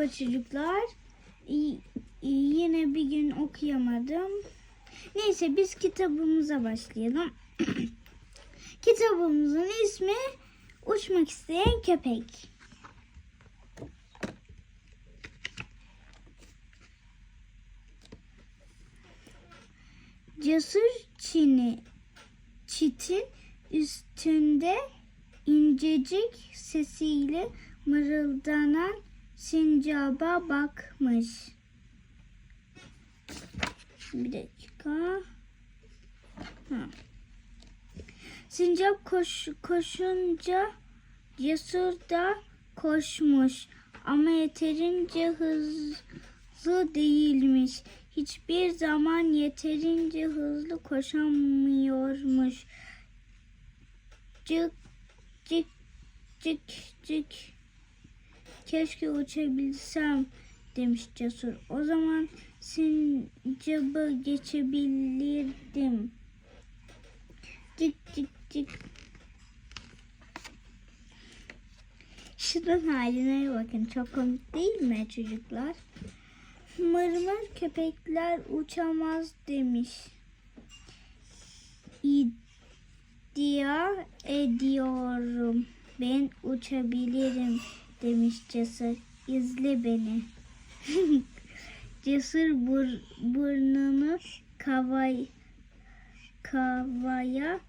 Merhaba çocuklar. Yine bir gün okuyamadım. Neyse biz kitabımıza başlayalım. Kitabımızın ismi Uçmak isteyen köpek. Cesur Çin'i çitin üstünde incecik sesiyle mırıldanan sincaba bakmış. Bir dakika. Ha. Sincap koş, koşunca cesur da koşmuş ama yeterince hızlı değilmiş. Hiçbir zaman yeterince hızlı koşamıyormuş. Cık cık cık cık. Keşke uçabilsem demiş Cesur. O zaman sincabı geçebilirdim. Cık cık cık. Şunun haline bakın. Çok komik değil mi çocuklar? Mırmır köpekler uçamaz demiş. İddia ediyorum. Ben uçabilirim demiş Cesur. İzle beni. Cesur bur, burnunu kavay, kavaya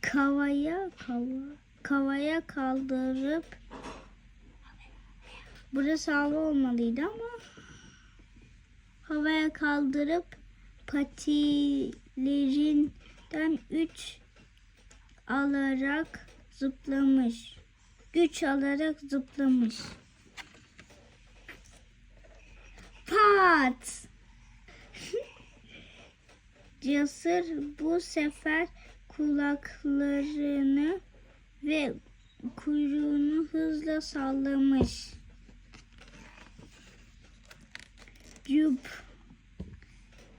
kavaya kava, kavaya kaldırıp burası hava olmalıydı ama havaya kaldırıp patilerinden üç alarak zıplamış. Güç alarak zıplamış. Pat! Cesur bu sefer kulaklarını ve kuyruğunu hızla sallamış. Cup.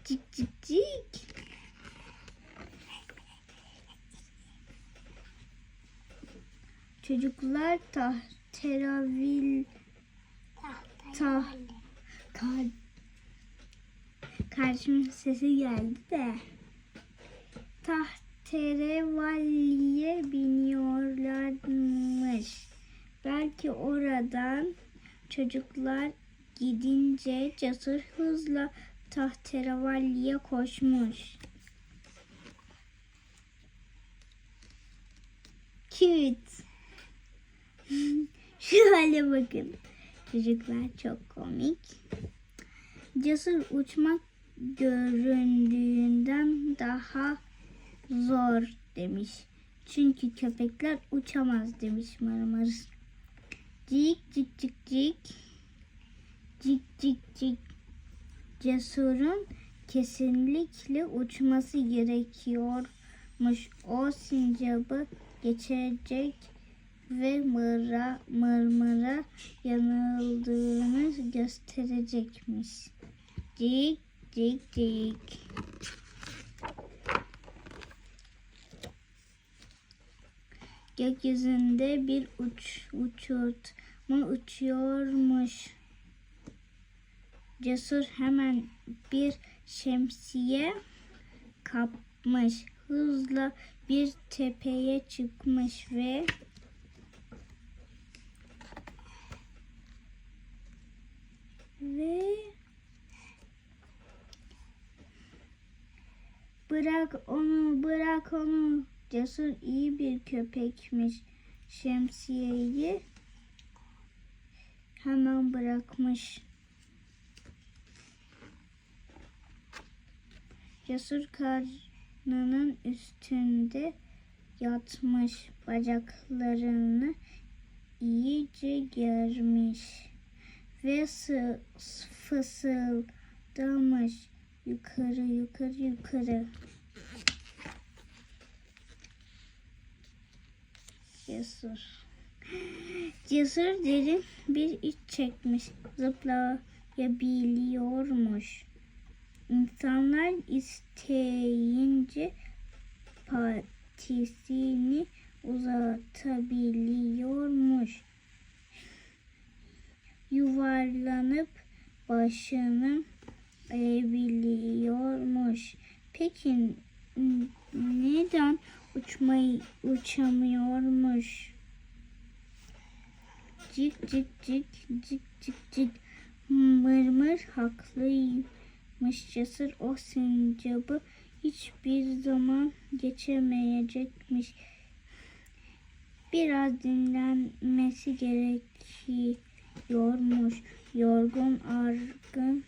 Cik cik cik. Çocuklar tahteravil tah kar, karşıma sesi geldi de tahterevalliye biniyorlarmış. Belki oradan çocuklar gidince cesur hızla tahterevalliye koşmuş. Cute. Şu hale bakın. Çocuklar çok komik. Cesur uçmak göründüğünden daha zor demiş. Çünkü köpekler uçamaz demiş Marmaris. Cik cik cik cik. Cik cik cik. Cesurun kesinlikle uçması gerekiyormuş. O sincabı geçecek ve mıra, mırmıra yanıldığını gösterecekmiş. Cik cik cik. Gökyüzünde bir uç, uçurtma uçuyormuş. Cesur hemen bir şemsiye kapmış. Hızla bir tepeye çıkmış ve ve bırak onu bırak onu. Cesur iyi bir köpekmiş. Şemsiyeyi hemen bırakmış. Cesur karnının üstünde yatmış. Bacaklarını iyice germiş ve sı- fısıldamış yukarı yukarı yukarı. Cesur. Cesur derin bir iç çekmiş. Zıplayabiliyormuş. İnsanlar isteyince patisini uzatabiliyormuş. Yuvarlanıp başını eğbiliyormuş. Peki neden uçmayı uçamıyormuş? Cik cik cik cik cik cik mırmır haklıymış cesur o sincabı hiçbir zaman geçemeyecekmiş. Biraz dinlenmesi gerekiyormuş. Yorgun argın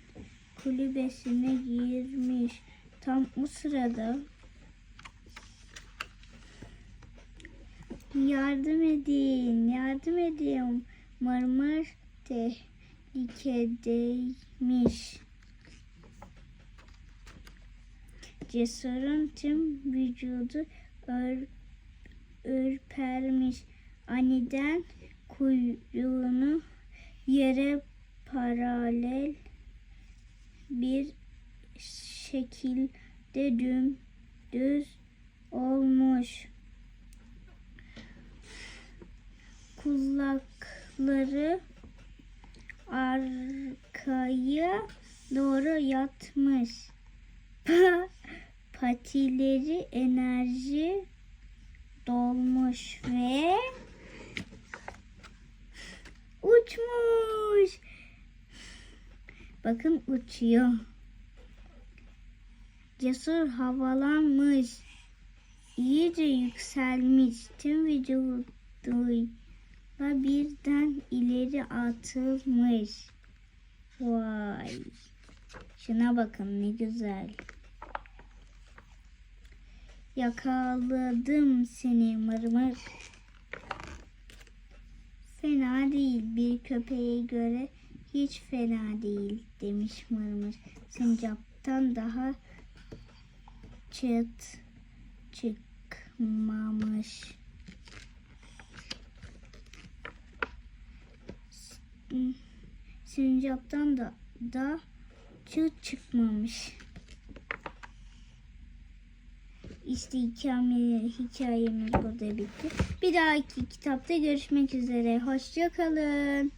kulübesine girmiş. Tam o sırada yardım edin, yardım edin. Mırmır tehlikedeymiş. Cesurun tüm vücudu ör, ürpermiş. Aniden kuyruğunu yere paralel bir şekilde dümdüz olmuş. Kulakları arkaya doğru yatmış. Patileri enerji dolmuş ve uçmuş. Bakın uçuyor. Cesur havalanmış. İyice yükselmiş. Tüm vücuduyla birden ileri atılmış. Vay. Şuna bakın ne güzel. Yakaladım seni mırmır. Fena değil bir köpeğe göre hiç fena değil demiş mırmır. Sincaptan daha çıt çıkmamış. Sincaptan da da çıt çıkmamış. İşte hikayemiz, hikayemiz burada bitti. Bir dahaki kitapta görüşmek üzere. Hoşçakalın.